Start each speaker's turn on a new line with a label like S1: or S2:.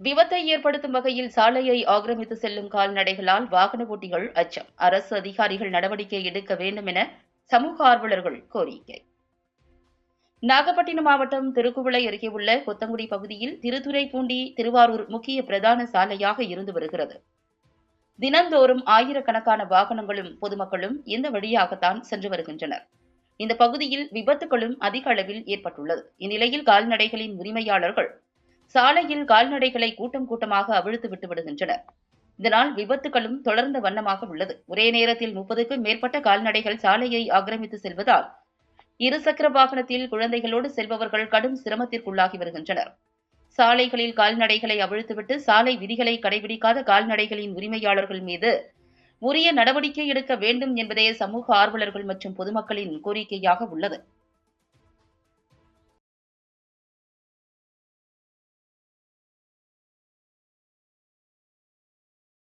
S1: விபத்தை ஏற்படுத்தும் வகையில் சாலையை ஆக்கிரமித்து செல்லும் கால்நடைகளால் வாகன ஓட்டிகள் அச்சம். அரசு அதிகாரிகள் நடவடிக்கை எடுக்க வேண்டும் என சமூக ஆர்வலர்கள் கோரிக்கை. நாகப்பட்டினம் மாவட்டம் திருக்குவளை அருகே உள்ள கொத்தங்குடி பகுதியில் திருத்துறைப்பூண்டி திருவாரூர் முக்கிய பிரதான சாலையாக இருந்து வருகிறது. தினந்தோறும் ஆயிரக்கணக்கான வாகனங்களும் பொதுமக்களும் இந்த வழியாகத்தான் சென்று வருகின்றனர். இந்த பகுதியில் விபத்துகளும் அதிக அளவில் ஏற்பட்டுள்ளது. இந்நிலையில் கால்நடைகளின் உரிமையாளர்கள் சாலையில் கால்நடைகளை கூட்டம் கூட்டமாக அவிழ்த்து விட்டு விடுகின்றனர் இதனால் விபத்துகளும் தொடர்ந்த வண்ணமாக உள்ளது. ஒரே நேரத்தில் முப்பதுக்கும் மேற்பட்ட கால்நடைகள் சாலையை ஆக்கிரமித்து செல்வதால் இருசக்கர வாகனத்தில் குழந்தைகளோடு செல்பவர்கள் கடும் சிரமத்திற்குள்ளாகி வருகின்றனர். சாலைகளில் கால்நடைகளை அவிழ்த்துவிட்டு சாலை விதிகளை கடைபிடிக்காத கால்நடைகளின் உரிமையாளர்கள் மீது உரிய நடவடிக்கை எடுக்க வேண்டும் என்பதே சமூக ஆர்வலர்கள் மற்றும் பொதுமக்களின் கோரிக்கையாக உள்ளது.